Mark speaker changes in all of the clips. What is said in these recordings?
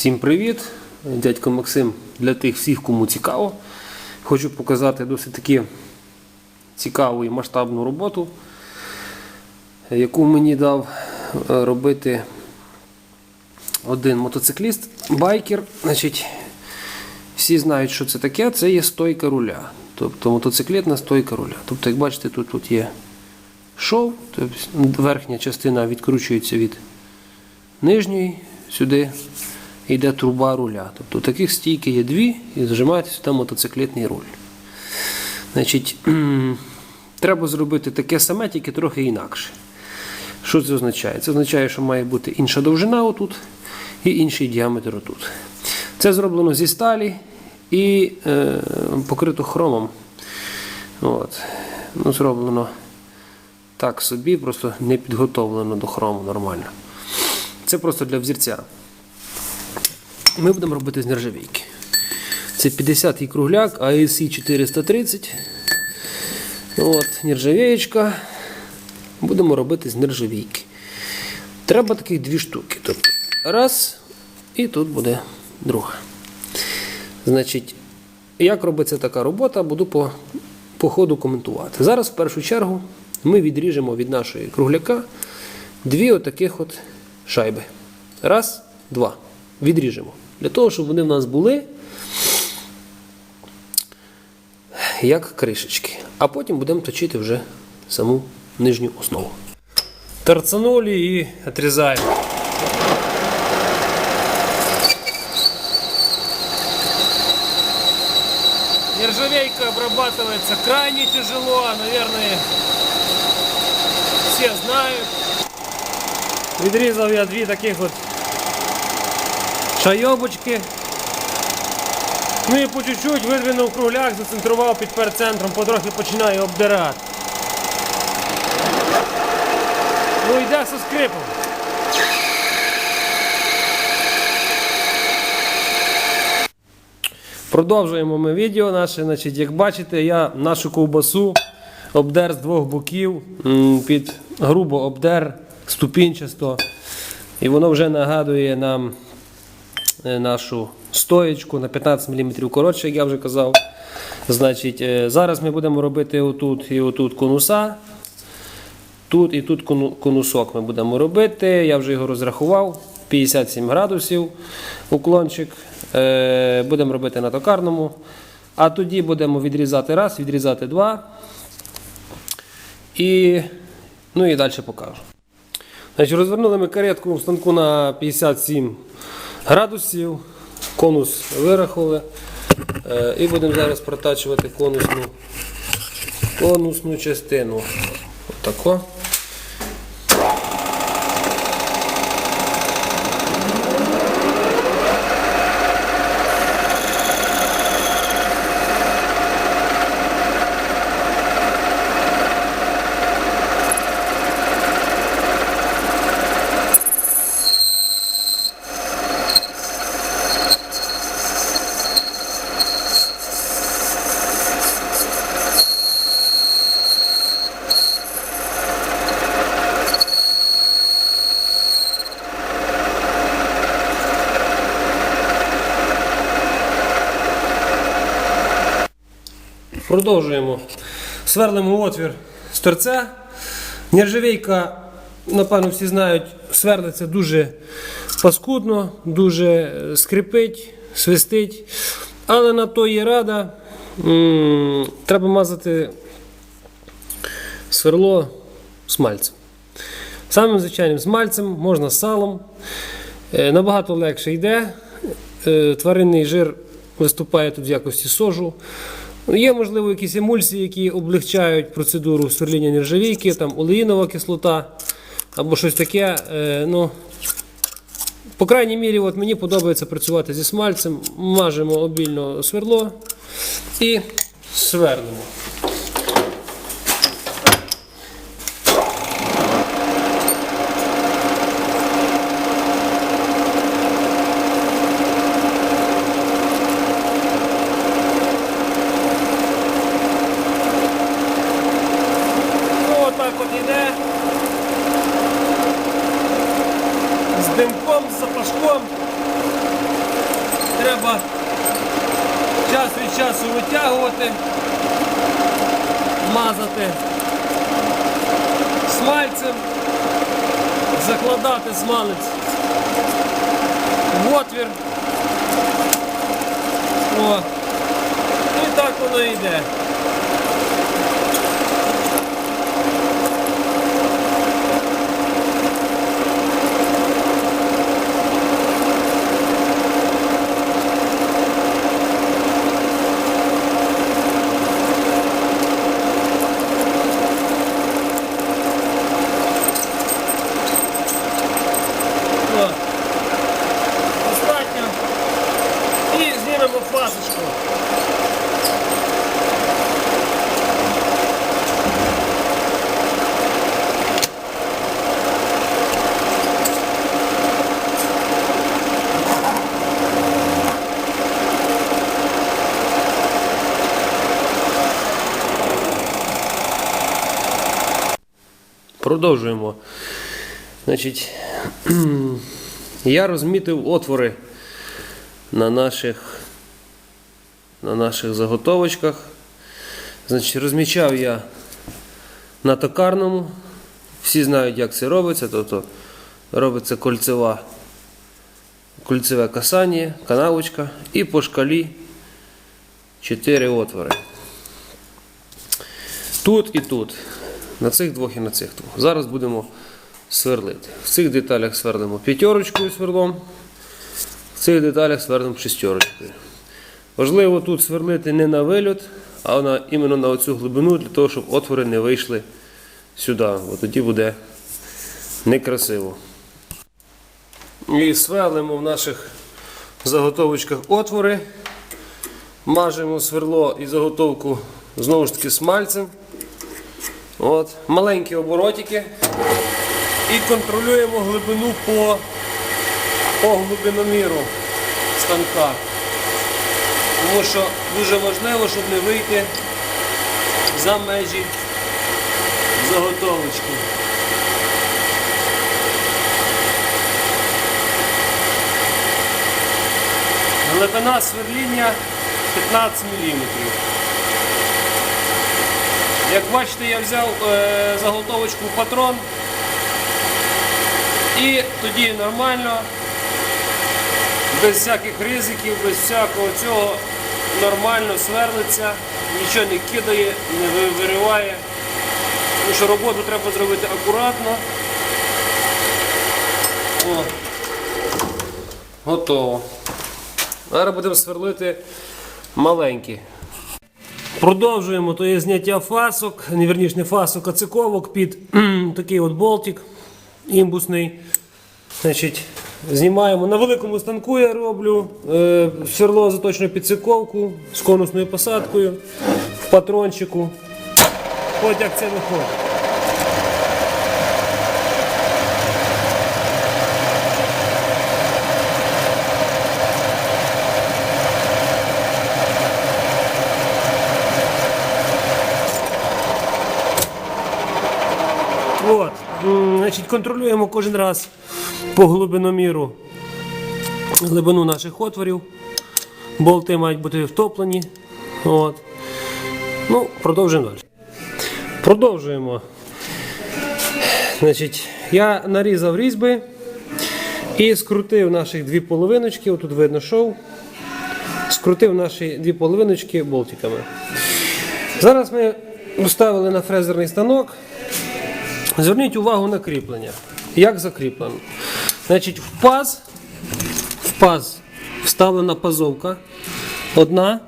Speaker 1: Всім привіт! Дядько Максим для тих всіх, кому цікаво. Хочу показати досить таки цікаву і масштабну роботу, яку мені дав е, робити один мотоцикліст, байкер. Значить, всі знають, що це таке. Це є стойка руля. Тобто мотоциклетна стойка руля. Тобто, як бачите, тут, тут є шов, тобто верхня частина відкручується від нижньої, сюди йде труба руля. Тобто таких стійки є дві і зажимається сюди мотоциклетний руль. Значить, треба зробити таке саме, тільки трохи інакше. Що це означає? Це означає, що має бути інша довжина отут і інший діаметр отут. Це зроблено зі сталі і е, покрито хромом. От. Ну, зроблено так собі, просто не підготовлено до хрому нормально. Це просто для взірця. Ми будемо робити з нержавійки. Це 50-й кругляк ASI 430. От, нержавієчка. Будемо робити з нержавійки. Треба таких дві штуки. Тобто раз, і тут буде друга. Значить, як робиться така робота, буду по, по ходу коментувати. Зараз, в першу чергу, ми відріжемо від нашої кругляка дві отаких от шайби. Раз, два. Відріжемо. Для того, щоб вони в нас були як кришечки. А потім будемо точити вже саму нижню основу. Торцанули і отрізаємо. Нержавейка обрабатывается крайне тяжело, наверное, все знают. Відрізав я дві таких от шайобочки. Ну і по чуть-чуть видвинув кругляк, зацентрував підпер центром, потрохи починаю обдирати. Ну йде со скрипом. Продовжуємо ми відео наше. Значить, як бачите, я нашу ковбасу обдер з двох боків, під грубо обдер ступінчасто. І воно вже нагадує нам нашу стоєчку на 15 мм коротше, як я вже казав. Значить, е, зараз ми будемо робити отут і отут конуса. Тут і тут конусок ми будемо робити. Я вже його розрахував. 57 градусів уклончик. Е, Будемо робити на токарному. А тоді будемо відрізати раз, відрізати два. І, ну і далі покажу. Значить, розвернули ми каретку в станку на 57 градусів. Конус вирахували. Е, і будемо зараз протачувати конусну, конусну частину. Отако. Продовжуємо. Сверлимо отвір з торця. Нержавійка, напевно, всі знають, сверлиться дуже паскудно, дуже е, скрипить, свистить. Але на то є рада. Треба мазати сверло смальцем. Самим звичайним смальцем, можна салом. Е, Набагато легше йде. Е, Тваринний жир виступає тут в якості сожу. Є, можливо, якісь емульсії, які облегчають процедуру сверління нержавійки, там олеїнова кислота або щось таке. Е, Ну, по крайній мірі, от мені подобається працювати зі смальцем. Мажемо обільно сверло і свернемо. Ну, отак от іде. З димком, з запашком. треба час від часу витягувати, мазати смальцем, закладати смалець в отвір. О. І так воно йде. О. Достатньо. І знімемо фасочку. Продовжуємо. Значить, я розмітив отвори на наших, на наших заготовочках. Значить, розмічав я на токарному. Всі знають, як це робиться. Тобто робиться кольцева, кольцеве касання, канавочка і по шкалі 4 отвори. Тут і тут. На цих двох і на цих двох. Зараз будемо сверлити. В цих деталях сверлимо п'ятерочкою сверлом, в цих деталях сверлимо шестерочкою. Важливо тут сверлити не на вильот, а на, іменно на оцю глибину, для того, щоб отвори не вийшли сюди. Бо тоді буде некрасиво. І сверлимо в наших заготовочках отвори. Мажемо сверло і заготовку знову ж таки смальцем. От, маленькі оборотики. І контролюємо глибину по, по глибиноміру станка. Тому що дуже важливо, щоб не вийти за межі заготовочки. Глибина сверління 15 мм. Як бачите, я взяв е, заготовочку патрон і тоді нормально, без всяких ризиків, без всякого цього нормально сверлиться, нічого не кидає, не вириває. Тому що роботу треба зробити акуратно. О. Готово. Зараз будемо сверлити маленькі. Продовжуємо то є зняття фасок, не верніше не фасок, а циковок під такий от болтик імбусний. Значить, знімаємо на великому станку я роблю е, сверло заточено під циковку з конусною посадкою в патрончику. От як це виходить. От. м, Значить, контролюємо кожен раз по глибиноміру глибину наших отворів. Болти мають бути втоплені. От. Ну, продовжуємо далі. Продовжуємо. Значить, я нарізав різьби і скрутив наших дві половиночки. Отут видно шов. Скрутив наші дві половиночки болтиками. Зараз ми поставили на фрезерний станок. Зверніть увагу на кріплення. Як закріплено? Значить, в паз, в паз вставлена пазовка. Одна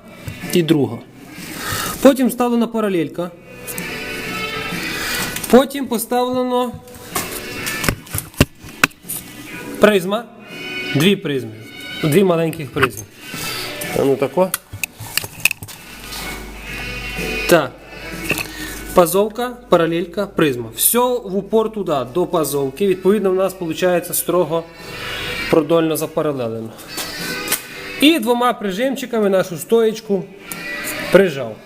Speaker 1: і друга. Потім вставлена паралелька. Потім поставлено призма. Дві призми. Дві маленьких призми. А ну тако. Так. Пазовка, паралелька, призма. Все в упор туди, до пазовки. Відповідно, в нас виходить строго продольно запаралелено. І двома прижимчиками нашу стоєчку прижав.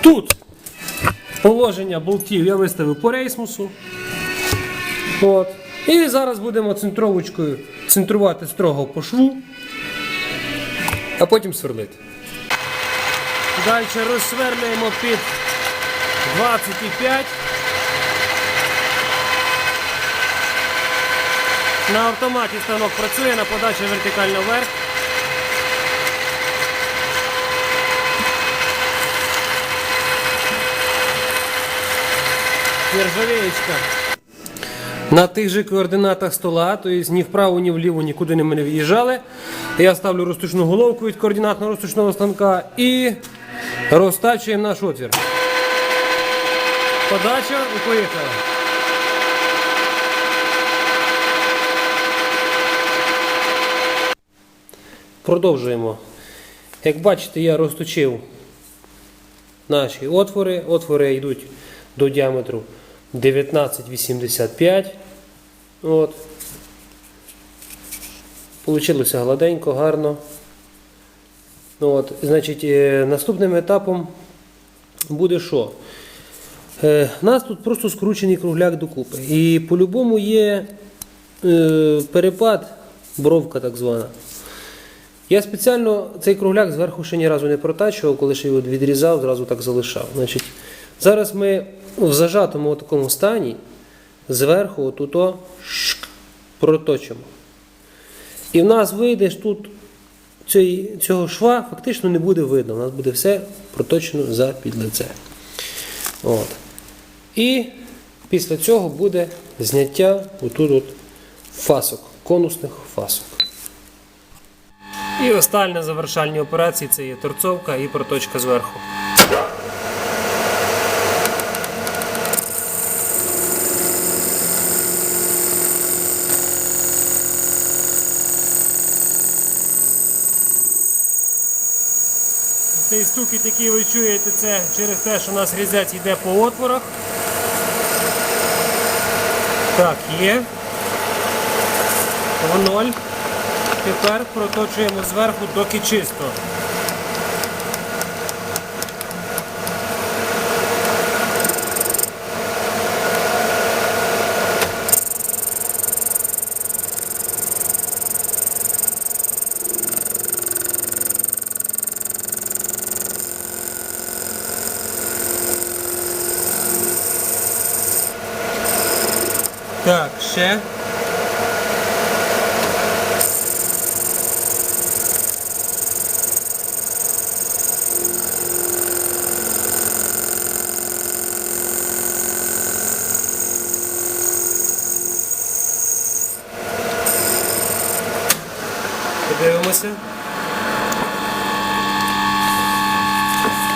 Speaker 1: Тут положення болтів я виставив по рейсмусу. От. І зараз будемо центровочкою центрувати строго по шву. а потім сверлити. Далі розсверлюємо під 25. На автоматі станок працює, на подачі вертикально вверх. Нержавеєчка. На тих же координатах стола, тобто ні вправо, ні вліво нікуди не ми не в'їжджали. Я ставлю розточну головку від координатно-розточного станка і розтачуємо наш отвір. Подача і поїхали. Продовжуємо. Як бачите, я розточив наші отвори. Отвори йдуть до діаметру 19,85. От. Получилося гладенько, гарно. От. Значить, е, наступним етапом буде що? Е, У нас тут просто скручений кругляк докупи. І по-любому є е, перепад, бровка так звана. Я спеціально цей кругляк зверху ще ні разу не протачував, коли ще його відрізав, зразу так залишав. Значить, зараз ми в зажатому такому стані зверху отуто проточимо. І в нас вийде тут цього шва фактично не буде видно. У нас буде все проточено за підлице. От. І після цього буде зняття отут от фасок, конусних фасок. І остальні завершальні операції це є торцовка і проточка зверху. Цей стукіт, який ви чуєте, це через те, що у нас різець йде по отворах. Так, є. В ноль. Тепер проточуємо зверху доки чисто. Так, ще. Подивимося.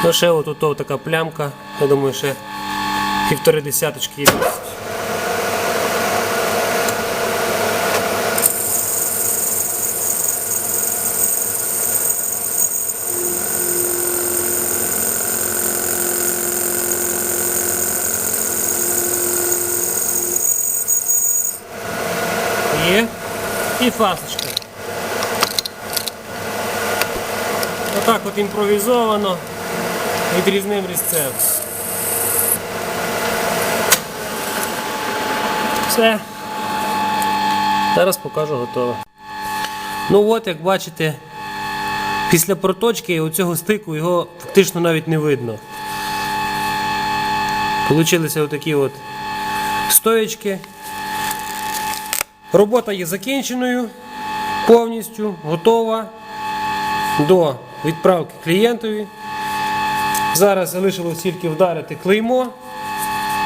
Speaker 1: Ну, ще отут така плямка. Я думаю, ще півтори десяточки є. Є. І фасочка. Отак от імпровізовано відрізним різцем. Все. Зараз покажу готове. Ну от, як бачите, після проточки оцього стику його фактично навіть не видно. Получилися отакі от стоєчки. Робота є закінченою, повністю готова до відправки клієнтові. Зараз залишилось тільки вдарити клеймо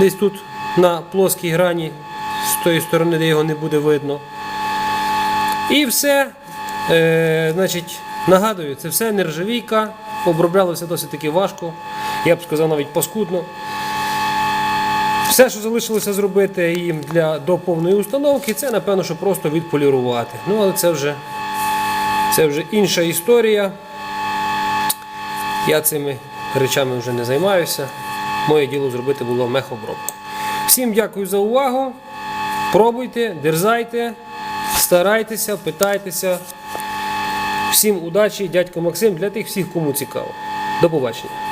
Speaker 1: десь тут на плоскій грані з тої сторони, де його не буде видно. І все. Е, значить, нагадую, це все нержавійка. Оброблялося досить таки важко. Я б сказав навіть паскудно. Все, що залишилося зробити їм для до повної установки, це напевно, що просто відполірувати. Ну, але це вже, це вже інша історія. Я цими речами вже не займаюся. Моє діло зробити було мехобробку. Всім дякую за увагу. Пробуйте, дерзайте, старайтеся, питайтеся. Всім удачі, дядько Максим, для тих всіх, кому цікаво. До побачення.